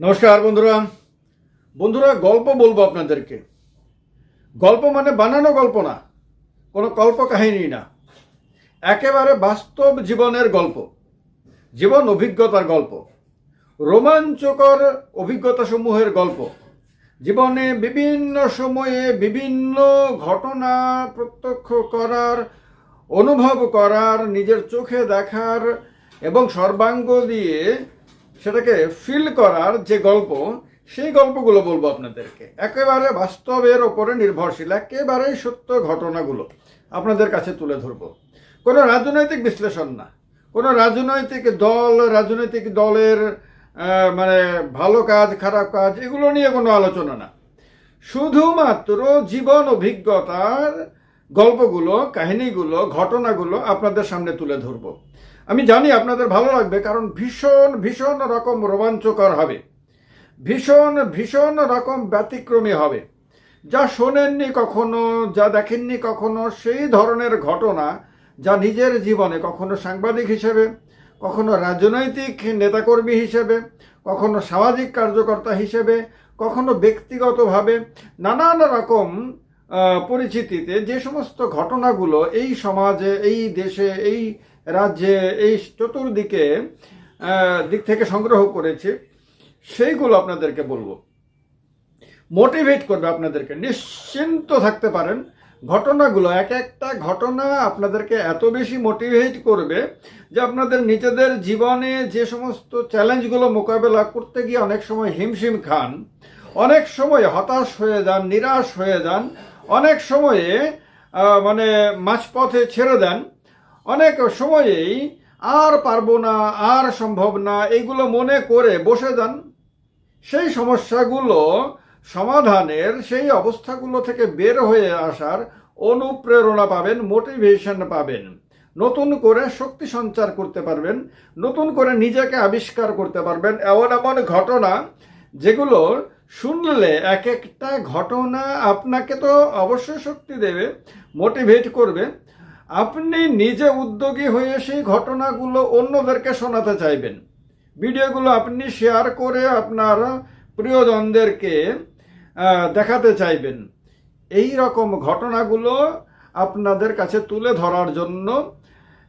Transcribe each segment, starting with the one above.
নমস্কার বন্ধুরা। বন্ধুরা, গল্প বলব আপনাদেরকে। গল্প মানে বানানো গল্প না, কোনো কল্প কাহিনী না। একেবারে বাস্তব জীবনের গল্প, জীবন অভিজ্ঞতার গল্প, রোমাঞ্চকর অভিজ্ঞতাসমূহের গল্প, জীবনে বিভিন্ন সময়ে বিভিন্ন ঘটনা প্রত্যক্ষ করার, অনুভব করার, নিজের চোখে দেখার এবং সর্বাঙ্গ দিয়ে সেটাকে ফিল করার যে গল্প, সেই গল্পগুলো বলব আপনাদেরকে। একেবারে বাস্তবের ওপরে নির্ভরশীল, একেবারেই সত্য ঘটনাগুলো আপনাদের কাছে তুলে ধরবো। কোনো রাজনৈতিক বিশ্লেষণ না। কোনো রাজনৈতিক দল, রাজনৈতিক দলের মানে ভালো কাজ, খারাপ কাজ, এগুলো নিয়ে কোনো আলোচনা না। শুধুমাত্র জীবন অভিজ্ঞতার গল্পগুলো, কাহিনীগুলো, ঘটনাগুলো আপনাদের সামনে তুলে ধরবো। আমি জানি আপনাদের ভালো লাগবে, কারণ ভীষণ ভীষণ রকম রোমাঞ্চকর হবে। ভীষণ ভীষণ রকম ব্যতিক্রমী হবে। যা শোনেননি কখনো, যা দেখেননি কখনো, সেই ধরনের ঘটনা যা নিজের জীবনে কখনো সাংবাদিক হিসেবে, কখনো রাজনৈতিক নেতাকর্মী হিসেবে, কখনো সামাজিক কার্যকর্তা হিসেবে, কখনো ব্যক্তিগতভাবে নানান রকম পরিচিতিতে যে সমস্ত ঘটনাগুলো এই সমাজে, এই দেশে, এই রাজ্যে এই চতুর্দিকে দিক থেকে সংগ্রহ করেছি, সেইগুলো আপনাদেরকে বলব। মোটিভেট করবে আপনাদেরকে। নিশ্চিন্ত থাকতে পারেন, ঘটনাগুলো, এক একটা ঘটনা আপনাদেরকে এত বেশি মোটিভেট করবে যে আপনাদের নিজেদের জীবনে যে সমস্ত চ্যালেঞ্জগুলো মোকাবেলা করতে গিয়ে অনেক সময় হিমশিম খান, অনেক সময় হতাশ হয়ে যান, নিরাশ হয়ে যান, অনেক সময়ে মানে মাঝপথে ছেড়ে দেন অনেক সময়েই আর পারব না, আর সম্ভব না, এগুলো মনে করে বসে যান। সেই সমস্যাগুলো সমাধানের সেই অবস্থাগুলো থেকে বের হয়ে আসার অনুপ্রেরণা পাবেন, মোটিভেশন পাবেন। নতুন করে শক্তি সঞ্চার করতে পারবেন, নতুন করে নিজেকে আবিষ্কার করতে পারবেন। এমন এমন ঘটনা যেগুলো শুনলে এক একটা ঘটনা আপনাকে তো অবশ্যই শক্তি দেবে, মোটিভেট করবে। আপনি নিজে উদ্যোগী হয়ে সেই ঘটনাগুলো অন্যদেরকে শোনাতে চাইবেন। ভিডিওগুলো আপনি শেয়ার করে আপনার প্রিয়জনদেরকে দেখাতে চাইবেন। এই রকম ঘটনাগুলো আপনাদের কাছে তুলে ধরার জন্য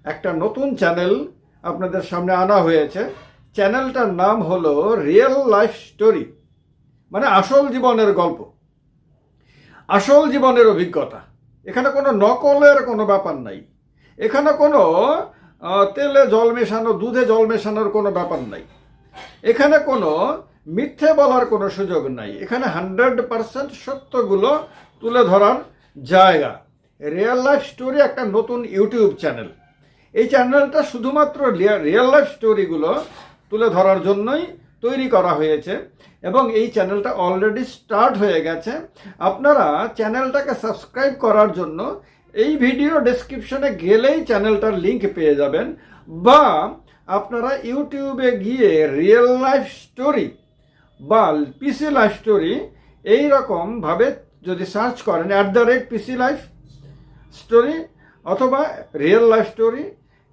একটা নতুন চ্যানেল আপনাদের সামনে আনা হয়েছে। চ্যানেলটার নাম হলো রিয়েল লাইফ স্টোরি মানে আসল জীবনের গল্প। আসল জীবনের অভিজ্ঞতা। এখানে কোনো নকলের কোনো ব্যাপার নাই। এখানে কোনো তেলে জল মেশানো, দুধে জল মেশানোর কোনো ব্যাপার নাই। এখানে কোনো মিথ্যে বলার কোনো সুযোগ নাই। এখানে হান্ড্রেড পার্সেন্ট সত্যগুলো তুলে ধরার জায়গা। রিয়েল লাইফ স্টোরি একটা নতুন ইউটিউব চ্যানেল। এই চ্যানেলটা শুধুমাত্র রিয়েল লাইফ স্টোরিগুলো তুলে ধরার জন্যই তৈরি করা হয়েছে এবং এই চ্যানেলটা অলরেডি স্টার্ট হয়ে গেছে। আপনারা চ্যানেলটাকে সাবস্ক্রাইব করার জন্য এই ভিডিও ডেসক্রিপশনে গেলেই চ্যানেলটার লিংক পেয়ে যাবেন বা আপনারা ইউটিউবে গিয়ে রিয়েল লাইফ স্টোরি বা পিসি লাইফ স্টোরি এই রকমভাবে যদি সার্চ করেন at the rate PC life story অথবা রিয়েল লাইফ স্টোরি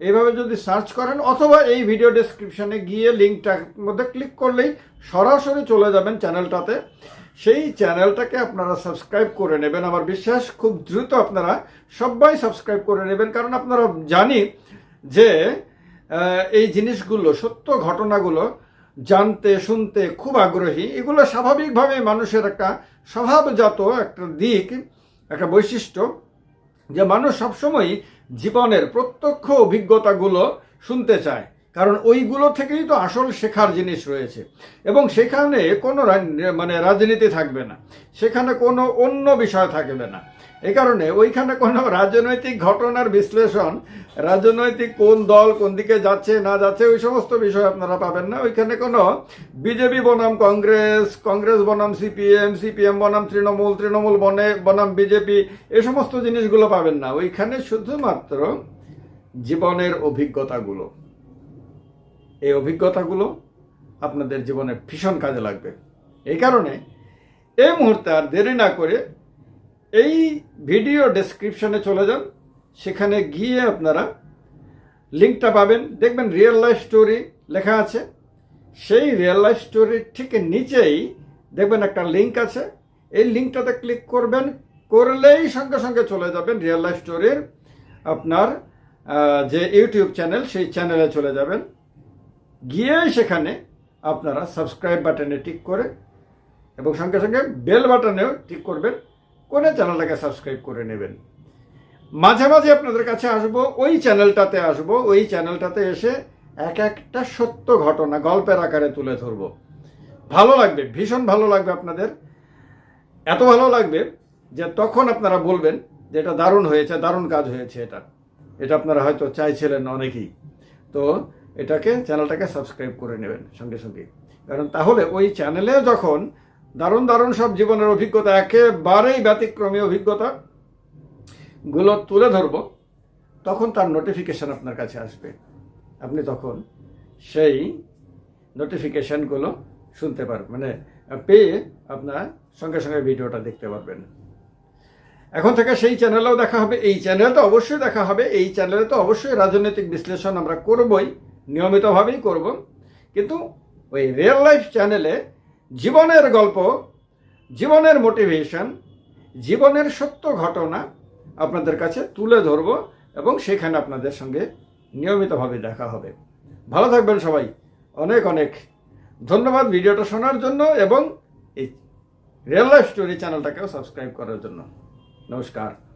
এইভাবে যদি সার্চ করেন অথবা এই ভিডিও ডেসক্রিপশনে গিয়ে লিঙ্কটার মধ্যে ক্লিক করলেই সরাসরি চলে যাবেন চ্যানেলটাতে। সেই চ্যানেলটাকে আপনারা সাবস্ক্রাইব করে নেবেন। আমার বিশ্বাস খুব দ্রুত আপনারা সবাই সাবস্ক্রাইব করে নেবেন। কারণ আপনারা জানি যে এই জিনিসগুলো, সত্য ঘটনাগুলো জানতে, শুনতে খুব আগ্রহী। এগুলো স্বাভাবিকভাবে মানুষের একটা স্বভাবজাত একটা দিক, একটা বৈশিষ্ট্য যে মানুষ সবসময় জীবনের প্রত্যক্ষ অভিজ্ঞতাগুলো শুনতে চায়, কারণ ওইগুলো থেকেই তো আসল শেখার জিনিস রয়েছে। এবং সেখানে কোনো মানে রাজনীতি থাকবে না। সেখানে কোনো অন্য বিষয় থাকবে না। এই কারণে ওইখানে কোনো রাজনৈতিক ঘটনার বিশ্লেষণ, রাজনৈতিক কোন দল কোন দিকে যাচ্ছে, না যাচ্ছে, ওই সমস্ত বিষয় আপনারা পাবেন না। ওইখানে কোনো বিজেপি বনাম কংগ্রেস কংগ্রেস বনাম সিপিএম সিপিএম বনাম তৃণমূল তৃণমূল বনে, বনাম বিজেপি, এ সমস্ত জিনিসগুলো পাবেন না। ওইখানে শুধুমাত্র জীবনের অভিজ্ঞতাগুলো। এই অভিজ্ঞতাগুলো আপনাদের জীবনে ভীষণ কাজে লাগবে। এই কারণে এই মুহূর্তে আর দেরি না করে এই ভিডিও ডেসক্রিপশনে চলে যান। সেখানে গিয়ে আপনারা লিঙ্কটা পাবেন। দেখবেন রিয়েল লাইফ স্টোরি লেখা আছে। সেই রিয়েল লাইফ স্টোরির ঠিক নিচেই দেখবেন একটা লিঙ্ক আছে। এই লিঙ্কটাতে ক্লিক করবেন। করলেই সঙ্গে সঙ্গে চলে যাবেন রিয়েল লাইফ স্টোরির আপনার যে ইউটিউব চ্যানেল সেই চ্যানেলে চলে যাবেন। গিয়ে সেখানে আপনারা সাবস্ক্রাইব বাটনে টিক করে এবং সঙ্গে সঙ্গে বেল বাটনেও টিক করবেন। করে চ্যানেলটাকে সাবস্ক্রাইব করে নেবেন। মাঝে মাঝে আপনাদের কাছে আসব, ওই চ্যানেলটাতে আসব, ওই চ্যানেলটাতে এসে এক একটা সত্য ঘটনা গল্পের আকারে তুলে ধরব। ভালো লাগবে, ভীষণ ভালো লাগবে আপনাদের। এত ভালো লাগবে যে তখন আপনারা বলবেন যে এটা দারুণ হয়েছে, দারুণ কাজ হয়েছে এটা। এটা আপনারা হয়তো চাইছিলেন অনেকেই। তো এটাকে, চ্যানেলটাকে সাবস্ক্রাইব করে নেবেন সঙ্গে সঙ্গে। কারণ তাহলে ওই চ্যানেলে যখন দারুণ দারুণ সব জীবনের অভিজ্ঞতা, একেবারেই ব্যতিক্রমী অভিজ্ঞতা। গুলো তুলে ধরবো, তখন তার নোটিফিকেশন আপনার কাছে আসবে। আপনি তখন সেই নোটিফিকেশনগুলো শুনতে পারবেন মানে পেয়ে আপনার সঙ্গে সঙ্গে ভিডিওটা দেখতে পারবেন। এখন থেকে সেই চ্যানেলেও দেখা হবে, এই চ্যানেলে তো অবশ্যই দেখা হবে, এই চ্যানেলে তো অবশ্যই রাজনৈতিক বিশ্লেষণ আমরা করবই, নিয়মিতভাবেই করব। কিন্তু ওই রিয়েল লাইফ চ্যানেলে জীবনের গল্প, জীবনের মোটিভেশন জীবনের সত্য ঘটনা আপনাদের কাছে তুলে ধরব এবং সেখানে আপনাদের সঙ্গে নিয়মিতভাবে দেখা হবে। ভালো থাকবেন সবাই। অনেক অনেক ধন্যবাদ ভিডিওটা শোনার জন্য এবং এই রিয়েল লাইফ স্টোরি চ্যানেলটাকেও সাবস্ক্রাইব করার জন্য। নমস্কার।